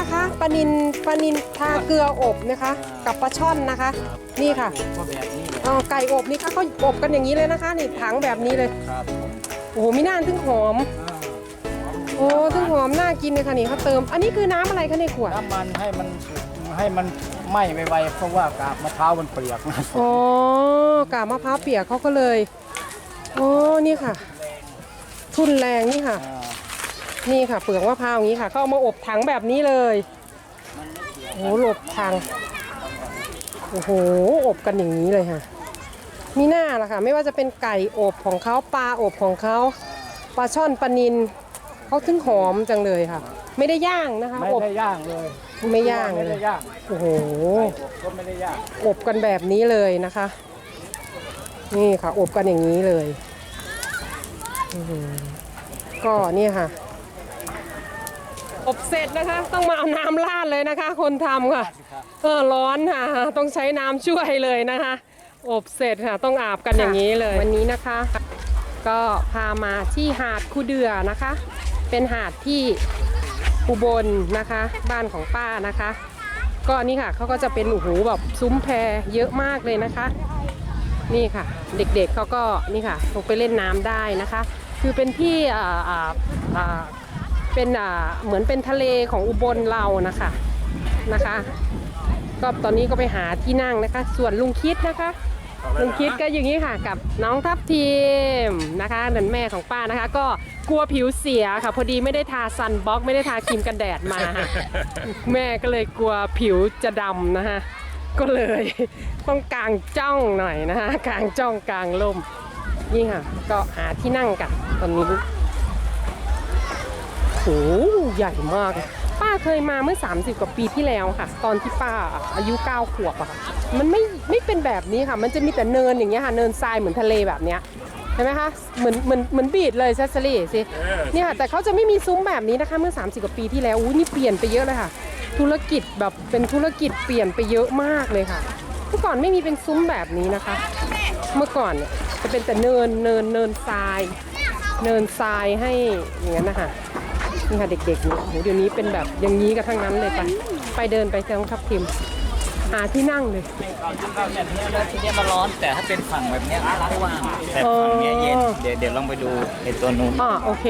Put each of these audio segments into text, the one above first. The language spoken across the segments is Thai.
นะคะปลานินปลานินทาเกลืออบนะคะ กับปลาช่อนนะคะ นี่ค่ะก็แบบนี้เลยอ๋อไก่อบนี่ค่ะเขาอบกันอย่างนี้เลยนะคะนี่ถังแบบนี้เลยครับผมโอ้โหมีน่านถึงหอม โอ้ถึงหอมน่ากินเลยค่ะนี่เขาเติม อันนี้คือน้ำอะไรคะในขวดน้ำมันให้มันสุกให้มันไหม้ไวๆเพราะว่ากาบมะพร้าวมันเปียกนะอ๋อกาบมะพร้าวเปียกเขาก็เลยโอ้นี่ค่ะ ทุนแรงนี่ค่ะ อ่า นี่ค่ะเปลือกมะพร้าวอย่างนี้ค่ะเขาเอามาอบถังแบบนี้เลยโอ้โหหลบทางโอ้โหอบกันอย่างนี้เลยค่ะ มีหน้าละค่ะ ไม่ว่าจะเป็นไก่อบของเขาปลาอบของเขาปลาช่อนปลานินเขาถึงหอมจังเลยค่ะ ไม่ได้ย่างนะคะไม่อบได้ย่างเลยไม่ย่างไม่เลได้ยย่างโอ้โห ก็ไม่ได้ย่างอบกันแบบนี้เลยนะคะ นี่ค่ะ อบกันอย่างนี้เลยอื้อหือก็เนี่ยค่ะ อบเสร็จนะคะ ต้องมาเอาน้ำราดเลยนะคะ คนทำค่ะ เออร้อนค่ะ ต้องใช้น้ำช่วยเลยนะคะ อบเสร็จค่ะ ต้องอาบกันอย่างนี้เลย วันนี้นะคะ ก็พามาที่หาดคูเดือนะคะ เป็นหาดที่อุบลนะคะ บ้านของป้านะคะ ก็นี่ค่ะเขาก็จะเป็นโอ้โหแบบซุ้มแพรเยอะมากเลยนะคะ นี่ค่ะ เด็กๆเขาก็นี่ค่ะลงไปเล่นน้ำได้นะคะ คือเป็นที่อ่าอ่าอ่า เป็นอ่าเหมือนเป็นทะเลของอุบลเรานะคะนะคะ ก็ตอนนี้ก็ไปหาที่นั่งนะคะ ส่วนลุงคิดนะคะ ลุงคิดก็อย่างนี้ค่ะ กับน้องทัพทีมนะคะนั่นแม่ของป้านะคะ ก็กลัวผิวเสียค่ะ พอดีไม่ได้ทาซันบล็อกไม่ได้ทาครีมกันแดดมาค่ะแม่ก็เลยกลัวผิวจะดำนะคะก็เลยต้องกางจ้องหน่อยนะคะกางจ้องกางลมนี่ค่ะ ก็หาที่นั่งกันตอนนี้ ใหญ่มาก ป้าเคยมาเมื่อ 30 กว่าปีที่แล้วค่ะ ตอนที่ป้าอายุ 9 ขวบอะค่ะ มันไม่ไม่เป็นแบบนี้ค่ะ มันจะมีแต่เนินอย่างเงี้ยค่ะ เนินทรายเหมือนทะเลแบบเนี้ยเห็นไหมคะ เหมือนเหมือนเหมือนบีดเลยเซสซารีสิเนี่ยค่ะ แต่เขาจะไม่มีซุ้มแบบนี้นะคะ เมื่อ 30 กว่าปีที่แล้วอู้นี่เปลี่ยนไปเยอะเลยค่ะ ธุรกิจแบบเป็นธุรกิจเปลี่ยนไปเยอะมากเลยค่ะ เมื่อก่อนไม่มีเป็นซุ้มแบบนี้นะคะ เมื่อก่อนเนี่ยจะเป็นแต่เนินเนินเนินทราย เนินทรายให้อย่างนั้นนะคะ นี่ค่ะเด็กๆเนี่ยโหเดี๋ยวนี้เป็นแบบอย่างนี้กันทั้งนั้นเลยไปไปเดินไปทางทับทิมหาที่นั่งเลยเข้าแบบนี้แล้วทีเนี้ยมันร้อนแต่ถ้าเป็นฝั่งแบบเนี้ยร้อนว่างแต่ฝั่งเนี้ยเย็นอ๋อเดี๋ยวเดี๋ยวลองไปดูไอ้ตัวนู้นอ่าโอเค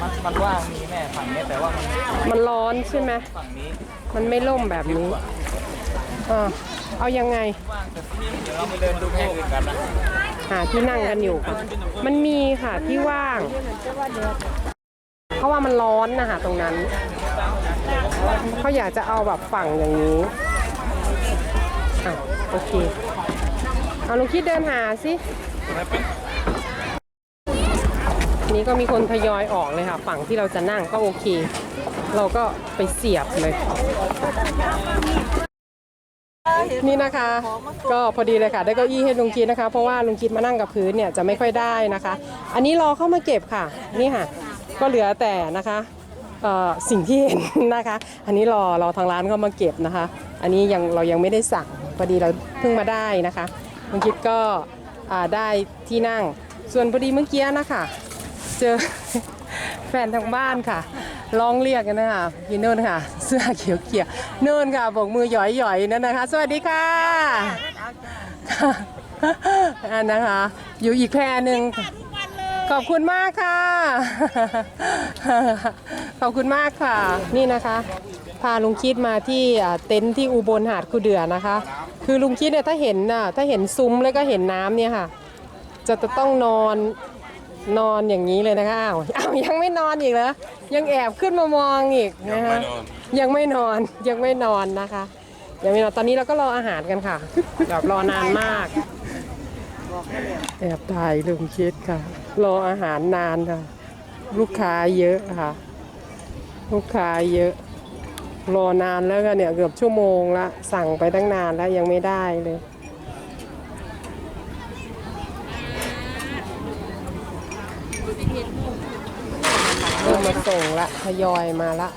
มันมันว่างมีแม่ฝั่งเนี้ยแต่ว่ามันมันร้อนใช่ไหมฝั่งนี้มันไม่ล่มแบบนี้อ่าเอายังไงว่างแต่เดี๋ยวเราไปเดินดูแค่อื่นกันนะหาที่นั่งกันอยู่ค่ะมันมีค่ะที่ว่างเพ ราะว่ามันร้อนนะคะตรงนั้น เขาอยากจะเอาแบบฝั่งอย่างนี้อะโอเคเอาลุงคิดเดินหาสินี่ก็มีคนทยอยออกเลยค่ะ ฝั่งที่เราจะนั่งก็โอเค เราก็ไปเสียบเลย นี่นะคะ ก็พอดีเลยค่ะ ได้เก้าอี้ให้ลุงคิดนะคะ เพราะว่าลุงคิดมานั่งกับพื้นเนี่ยจะไม่ค่อยได้นะคะ อันนี้รอเข้ามาเก็บค่ะ นี่ค่ะ ก็เหลือแต่นะคะเอ่อสิ่งที่เห็นนะคะ อันนี้รอรอทางร้านเข้ามาเก็บนะคะ อันนี้ยังเรายังไม่ได้สั่งพอดีเราเพิ่งมาได้นะคะลุงคิดก็อ่าได้ที่นั่ง ส่วนพอดีเมื่อกี้นะคะเจอแฟนทางบ้านค่ะร้องเรียกกันนะคะพี่เนินค่ะ เสื้อเขียวเขียวๆเนินค่ะบอกมือหย่อยๆนั่นนะคะ สวัสดีค่ะค่ะอันนะคะ อยู่อีกแพรหนึ่ง ขอบคุณมากค่ะ ขอบคุณมากค่ะ นี่นะคะ พาลุงคิดมาที่อ่าเต็นท์ที่อุบลหาดคูเดือนะคะ คือลุงคิดเนี่ยถ้าเห็นน่ะถ้าเห็นซุ้มแล้วก็เห็นน้ำเนี่ยค่ะ จะจะต้องนอนนอนอย่างนี้เลยนะคะอ้าวอ้าวยังไม่นอนอีกเหรอยังแอบขึ้นมามองอีกนะคะยังไม่นอนยังไม่นอนนะคะยังไม่นอนตอนนี้เราก็รออาหารกันค่ะแบบรอนานมาก แอบถ่ายลุงคิดค่ะ รออาหารนานค่ะ ลูกค้าเยอะค่ะ ลูกค้าเยอะ รอนานแล้วค่ะเนี่ยเกือบชั่วโมงละ สั่งไปตั้งนานแล้วยังไม่ได้เลย เริ่มมาส่งละทยอยมาละ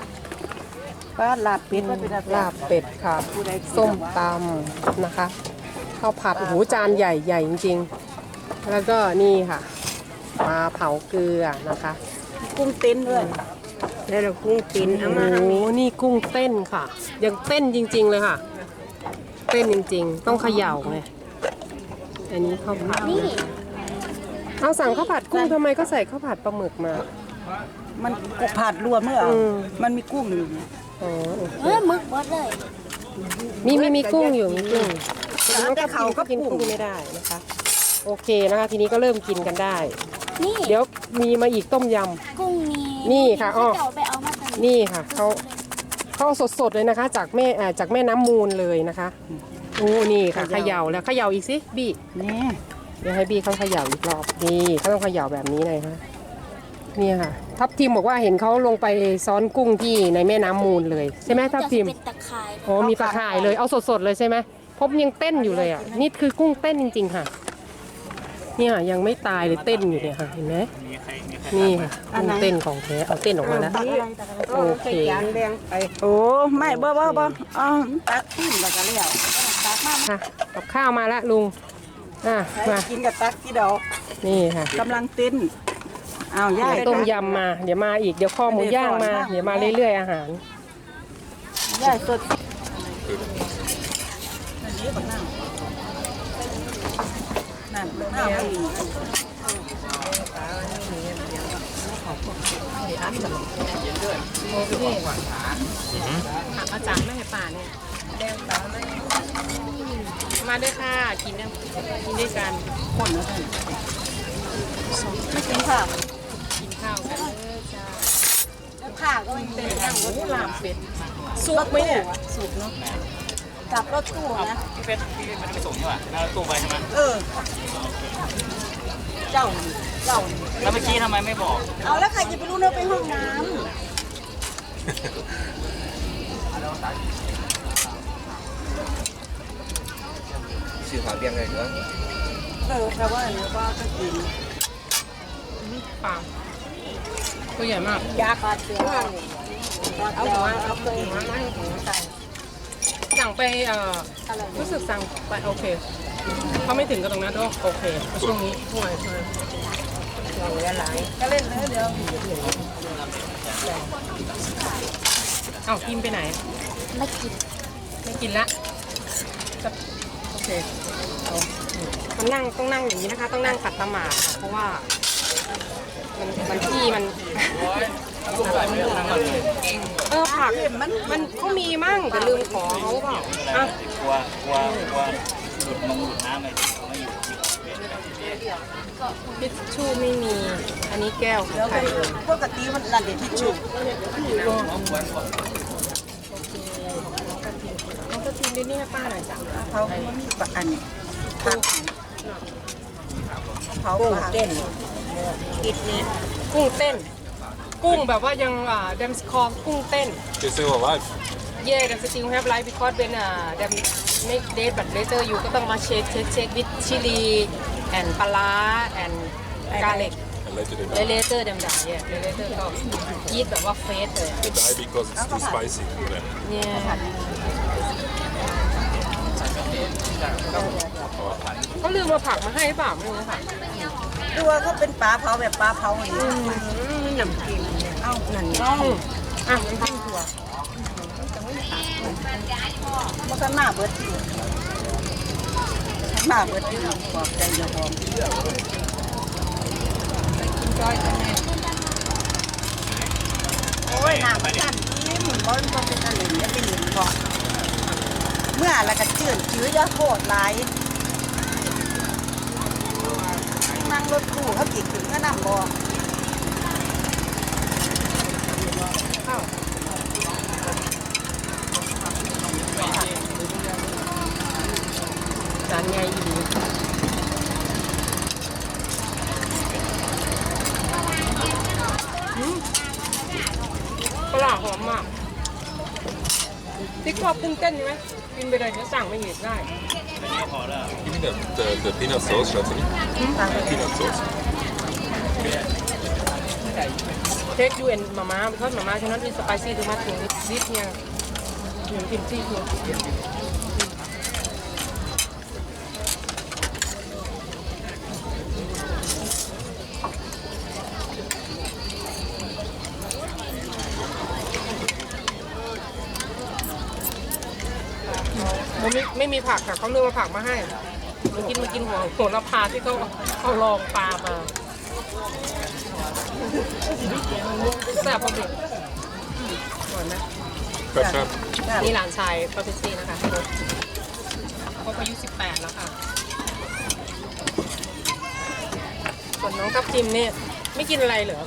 ป้าลาบเป็ดว่าเป็นอะไรลาบเป็ดค่ะ ส้มตำนะคะ ข้าวผัดโอ้โหจานใหญ่ใหญ่จริง ๆ แล้วก็นี่ค่ะปลาเผาเกลือนะคะกุ้งเต้นด้วยแล้วเรากุ้งปินเอาโอ้มาโหนี่กุ้งเต้นค่ะ ยังเต้นจริง ๆ เลยค่ะ เต้นจริง ๆ ต้องเขย่าไงอันนี้ข้าวผัดเอาสั่งข้าวผัดกุ้งทำไมก็ใส่ข้าวผัดปลาหมึกมา มันกบผัดรวมเมื่อเอาอืมมันมีกุ้งอยู่อ๋อโอเคเออมึกบดเลย มีมีมีกุ้งอยู่มีกุ้ง แล้วแต่เขาก็กินกุ้งกุ้งไม่ได้นะคะ โอเคนะคะ ทีนี้ก็เริ่มกินกันได้ นี่เดี๋ยวมีมาอีกต้มย กุ้งมีนี่ค่ะอ้อเจ้าไปเอามาจากำนี่ค่ะเขาเขาเอาสดๆเลยนะคะ จากแม่อ่าจากแม่น้ำมูลเลยนะคะโอ้นี่ค่ะเขย่าแล้วเขย่าอีกสิบี้นี่เดี๋ยวให้บี้เขาเขย่าอีกรอบนี่เขาต้องเขย่าแบบนี้เลยค่ะเนี่ยค่ะ ทัพทีมบอกว่าเห็นเขาลงไปซ้อนกุ้งที่ในแม่น้ำมูลเลย ใช่ไหมทัพทีมจะเป็นตะไคร้โอ้มีตะข่ายเลยเอาสดๆเลยใช่ไหม พบยังเต้นอยู่เลยอะ นี่คือกุ้งเต้นจริง ๆ ค่ะ เนี่ยยังไม่ตายเลยเต้นอยู่เนี่ยค่ะเห็นไหมนี่ค่ะกุ้งเต้นของแท้เอาเต้นออกมาแล้ว โอเคจานแดงไปโอ้ไม่บ่บ่บ่เอ๋อตักขึ้นแล้วก็แล้วตักมาค่ะกับข้าวมาแล้วลุงอะมามากินกับตักที่ดอกนี่ค่ะกำลังเต้นอ้าวย่าต้มยำมา เดี๋ยวมาอีกเดี๋ยวข้อหมูย่างมา เดี๋ยวมาเรื่อยๆอาหารย่าสด นั่นน้ำอีกอาจารย์ไม่ให้ป่าเนี่ยแดงตาไม่มาด้วยค่ะ กินนะกินด้วยกันคนแล้วกันไม่กินค่ะกินข้าวกันเลยจ้าแล้วข้าก็ไม่เป็นนย่างหมูลาบเป็ดสุกไหมเนี่ยสุกเนาะ กลับรถตู้นะ พี่เป็ดพี่เป็ดไม่ได้ไปส่งใช่ป่ะแล้วตู้ไปใช่ไหมเออ เจ้านี่เจ้านี่แล้วเมื่อกี้ทำไมไม่บอกเอาแล้วใครจะไปรู้เรื่องไปห้องน้ชื่อหาเบียงไงเหรอำเออแต่ว่าเนื้อว่าก็กินปลาตัวใหญ่มาก ยาปลาเสือเอาหัวเอาเคยหัวมาให้หัวใส่ สั่งไปเอ่อรู้สึกสั่งไปโอเคเขาไม่ถึงกับตรงนั้นด้วยโอเคช่วงนี้ห่วยห่วยเราอย่าไหลก็เล่นเลยเดี๋ยวเอ้ากินไปไหน ไม่กิน ไม่กินละโอเคเอามันนั่งต้องนั่งอย่างนี้นะคะ ต้องนั่งขัดสมาค่ะเพราะว่า มันมันที่มันเออ ผักมันมันเขามีมั่งแต่ลืมขอเขาเปล่าอะกลัวกลัวกลัวหลุดมงหลุดน้ำไปไม่อยู่ทิชชู่ไม่มี อันนี้แก้วของเดี๋ยวใครไปเอ่ยปกติมันนั่นเดี๋ยวที่ชุบน้องกระทินด้วยนี่ให้ป้าหน่อยจ้ะเขาไม่มีปลาอันนี้ผักเขาปลาเต้นกิดนี้กุ้งเต้น กุ้งแบบว่ายังอ่า them call กุ้งเต้น You're still alive yeah them still have life because when อ่า them make dead but later you ก็ต้องมาเช็คเช็คเช็ค with chili and ปลาร้า and garlic allegedly แล้ว later them die yeah later ก็ eat แบบว่าเฟสเลย they die because it's too spicy for them เนี่ย เขาลืมมาผักมาให้หรือเปล่าไม่รู้ค่ะดูว่าเขาเป็นปลาเผาแบบปลาเผาอย่างนี้ น้ำกินเอ้านั่นน้องอะน้ำจิ้มถั่วมันก็หน้าเบิดอยู่หน้าเบิดอยู่ขอบใจอย่าบอกโอ้ยหน้ามันสั่นยิ้มบนบนเป็นอะไรเนี่ยเป็นหลินบอกเมื่อแล้วก็เจืดจืดยาโคตรหลายนั่งรถตู้เขาจิกถึงก็นั่งบอก จานใหญ่ดีอืมปลาหอมมากติ๊กชอบกุ้งเต้นใช่ไหมกินไปเลยเดี๋ยวสั่งไม่เหตุได้ Give me the, the, the peanut sauce, Shotty. Peanut sauce. take you and mama because mama cannot eat spicy too much. It's deep here. You can see here. Mm. ไม่ไม่มีผักค่ะเขาเลือกมาผักมาให้มันกินมันกินหัวหัวละพาที่เขาเขาลองปลามา แซ่บพอดีอร่อยไหม Pep, pep. นี่หลานชายปาเปซี่นะคะเขาอายุ 18 แล้วค่ะส่วนน้องทับทิมเนี่ยไม่กินอะไรเหรอ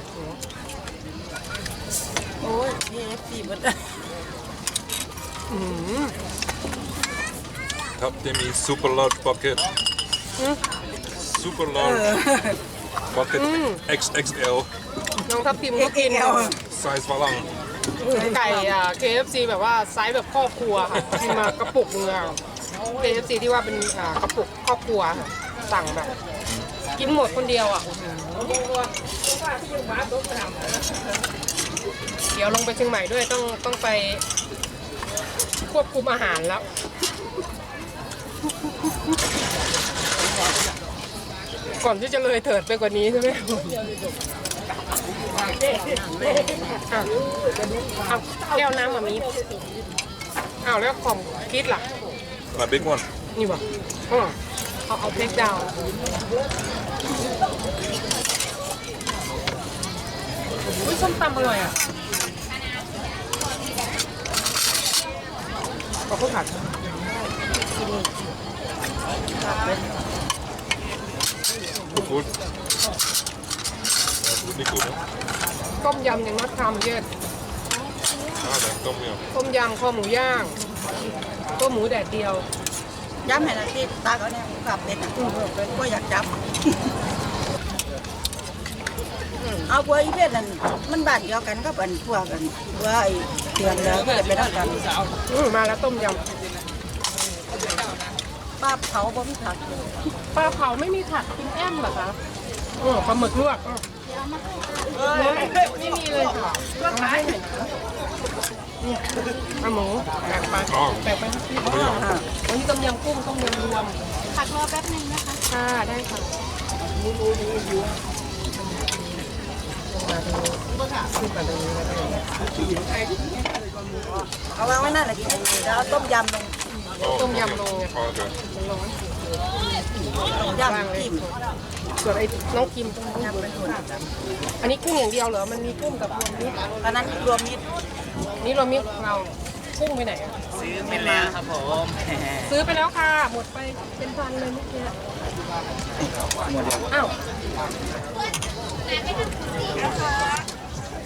โอ้ยเอฟซีหมดอืม Top Demi super large bucket. Hmm? Super large bucket Mm. XXL น้องทับทิมก็กิน size valang. ไก่อะ KFC แบบว่าไซส์แบบครอบครัวค่ะกินมากระปุกเงา KFC ที่ว่าเป็นอ่ากระปุกครอบครัวค่ะสั่งแบบ กินหมดคนเดียวอะเดี๋ยวลงไปเชียงใหม่ด้วยต้องต้องไปควบคุมอาหารแล้ว ก่อนที่จะเลยเถิดไปกว่านี้ใช่ไหมอะเอาแก้วน้ำมามีอ้าวแล้วของคิดล่ะ My big one. นี่บ่อ๋อเอาเอาเพกดาวอุ้ยส้มตำอร่อยอะขอบคุณ ค่ะ Good. Niet goed, hè? ต้มยำยังนัดทำเยอะ Ah, nee, kom weer. ต้มยำคอหมูย่างต้มหมูแดดเดียว ย้ำให้นะที่ตาก็เนี่ยกลับเป็นอะก็อยากจับเอาบัวอีเพศนั่นมันบ้านเดียวกันก็เป็นพวกกันว่าไอ้เตือนแล้วก็เลยไปทำกัน อืมมาแล้วต้มย ป้าเผาบ่มีผักำปลาเผาไม่มีผักกินแอมเหรอคะอ๋อปลาหมึกลวกอ๋อไม่มีเลยค่ะเอามาให้หน่อยนะนี่ปลาหมูแบ่งไปอ๋อแบ่งไปให้พี่บ้างวันนี้ต้มยำกุ้งต้มยำรวม ผักรอแป๊บนึงนะคะค่ะได้ค่ะมาตรงนี้ขึ้นมาตรงนี้ก็ได้เอาวางไว้นั่นแหละแล้วเอาต้มยำลง Oh, ต้ม okay. ยำลงไง Oh, okay. ยำจิ้มส่วนไอ้น้องกิมต้องยำไปส่วนอันนี้กุ้งอย่างเดียวเหรอ มันมีกุ้งกับรวมมิตรอันนั้นรวมมิตรนี่รวมมิตรเรากุ้งไปไหนอะซื้อไปแล้วครับผม ซื้อไปแล้วค่ะ หมดไปเป็นพันเลยเมื่อกี้อ้าว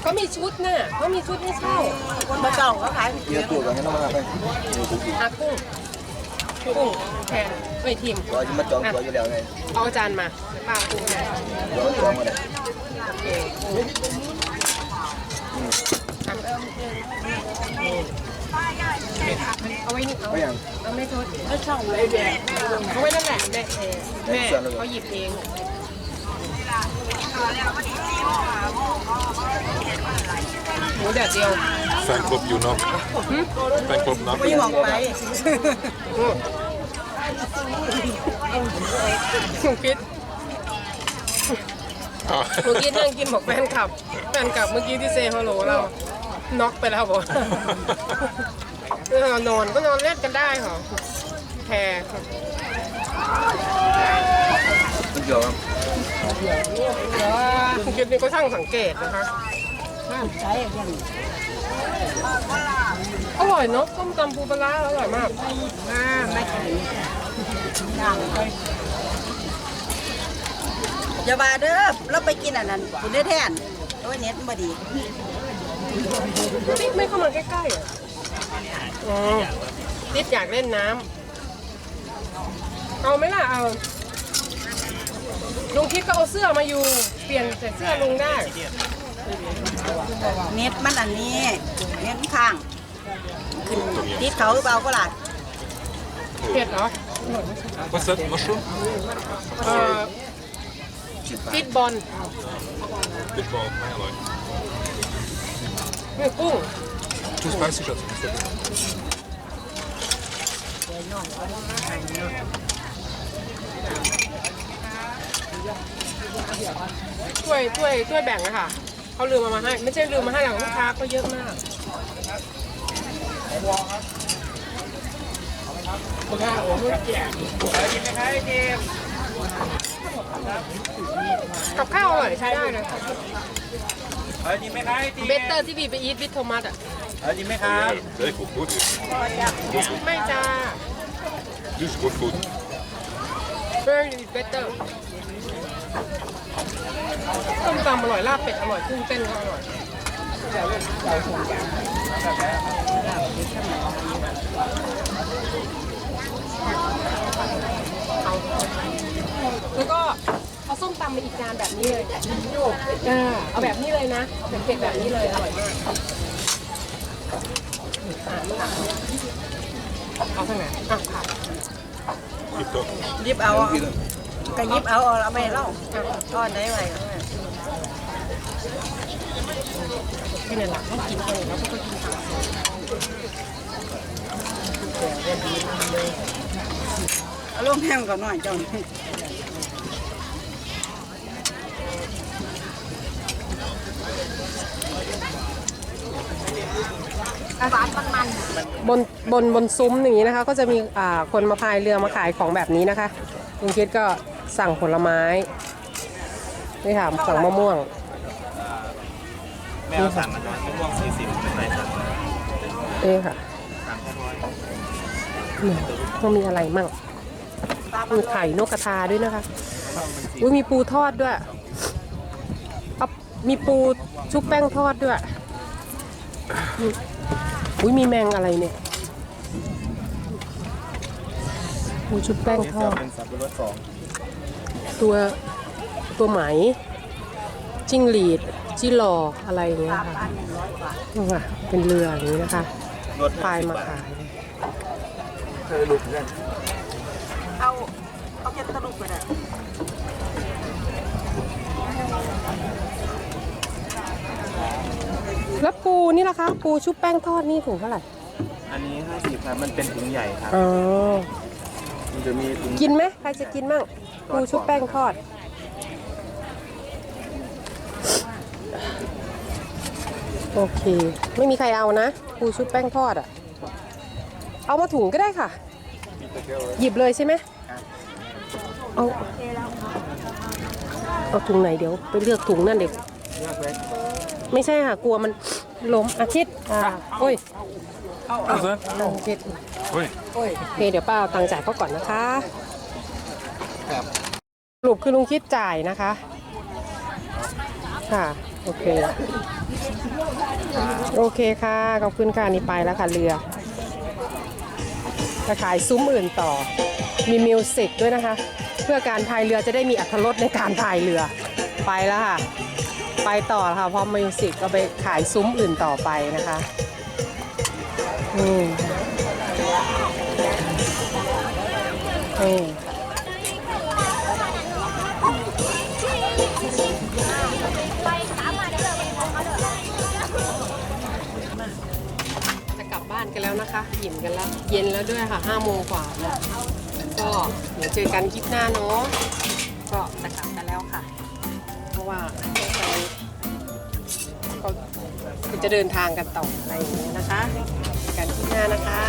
ก็มีชุดน่ะก็มีชุดให้เช่าคนมาเจ้าก็ขาย Iya tuh, kan nama apa? อากุ้งกุ้งแทนไม่ทีม Gua cuma cong gua aja lihat nih. เอาจานมาป้ากุ้งแทน Gua cong ada. เอาไว้นี่เอา Apa yang? เอาไม่ทดเอาช่องไว้แม่เอาไว้นั่นแหละแม่เอแม่เขาหยิบเอง หมูแดดเดียว Fanclub you knock. Fanclub knock. ไม่มองไปหนูคิด Ah. เมื่อกี้นั่งกินบอกแฟนคลับ แฟนคลับเมื่อกี้ที่เซฮัลโหลเรา น็อกไปแล้วบอกเออนอนก็นอนเล่นกันได้เหรอแพร Tujuh kan? คลิปนี้ก็ช่างสังเกตนะคะใช้อย่างอร่อยเนาะส้มตำปูปลาร้าอร่อยมากอ่าไม่ขายย่างไปอย่าบาเด้อเราไปกินอันนั้นกินได้แทนโอ้ยเน็ตมันบ่ดีติ๊กไม่เข้ามาใกล้ๆอะอ๋อติ๊กอยากเล่นน้ำเอาไหมล่ะเอา ลุงคิดก็เอาเสื้อมาอยู่ เปลี่ยนใส่เสื้อลุงได้เน็ตมันอันนี้เน็ตมันข้างขึ้นติดเขาเบาก็หลาดเผ็ดเหรอ What's that? Mushroom? เอ่อฟิตบอล Big ball. I like. นี่กุ้ง Too spicy, shot. ช่วยช่วยช่วยแบ่งอะค่ะเขาลืมเอามาให้ไม่ใช่ลืมมาให้หลังลูกค้าก็เยอะมากกับข้าวอร่อยใช้ได้เลยเออจริงไหมครับจริงเบเตอร์ที่บีไปอีทวิทโทมัสอะเออจริงไหมครับ Very good food. ไม่จ้า This is good food. very better ต้มตำอร่อยลาบเป็ดอร่อยกุ้งเต้นก็อร่อยแล้วก็เอาส้มตำมาอีกจานแบบนี้เลยอ่าเอาแบบนี้เลยนะเป็นเผ็ดแบบนี้เลยอร่อยมากอ่เอาทางไหนอะค่ะยิบเอาก็ยิบเอาเอาไม่เล่าทอดได้ไหม แค่ในแหละต้องกินคนแล้วก็กินผักเอาลงแห้งก่อนหน่อยเจ้านี่บนบนบนซุ้มอย่างนี้นะคะ ก็จะมีอ่าคนมาพายเรือมาขายของแบบนี้นะคะลุงคิดก็สั่งผลไม้นี่ค่ะสั่งมะม่วง แมวสั่งนะครับมะม่วงสี่สิบเป็นไรสั่งนี่ค่ะนี่ต้องมีอะไรมั่งมีไข่นกกระทาด้วยนะคะอุ้ยมีปูทอดด้วยเอามีปูชุบแป้งทอดด้วยอืมอุ้ยมีแมงอะไรเนี่ยปูชุบแป้งทอดเป็นสับปะรดสองตัวตัวไหมจิ้งหรีด จิหลออะไรอย่างเงี้ยค่ะนี่ค่ะเป็นเรืออย่างนี้นะคะรสพายมาขายเคยลุกกันเอาเอาเก็บตะลุกไปได้แล้วปูนี่ล่ะคะ ปูชุบแป้งทอดนี่ถุงเท่าไหร่ อันนี้ห้าสิบครับ มันเป็นถุงใหญ่ครับอ๋อมันจะมีถุงกินไหมใครจะกินมั่งปูชุบแป้งทอด โอเค ไม่มีใครเอานะปูชุบแป้งทอดอะ่ะ เอามาถุงก็ได้ค่ะ หยิบเลยใช่ไหมเอาเอาถุงไหนเดี๋ยว ไปเลือกถุงนั่นเด็กไม่ใช่ค่ะ กลัวมันล้มอาทิตย์อ่าโอ้ยเอาทิตย์ Oi. โอเคเดี๋ยวป้าเอาตังค์จ่ายเขาก่อนนะคะสรุปคือลุงคิดจ่ายนะคะ ค่ะ โอเค โอเคค่ะ ขอบคุณค่ะ นี่ไปแล้วค่ะเรือจะขายซุ้มอื่นต่อ มีมิวสิกด้วยนะคะ เพื่อการพายเรือจะได้มีอัตรสในการพายเรือ ไปแล้วค่ะ ไปต่อค่ะ พราะมิวสิกก็ไปขายซุ้มอื่นต่อไปนะคะอืมนี่จ แล้วนะคะหิมกันแล้ว เย็นแล้วด้วยค่ะห้าโมงกว่าแล้วก็เดี๋ยวเจอกันคลิปหน้าเนาะก็จะกลับกันแล้วค่ะ เพราะว่าก็จะเดินทางกันต่ออะไรอย่างเงี้ยนะคะกันคลิปหน้านะคะ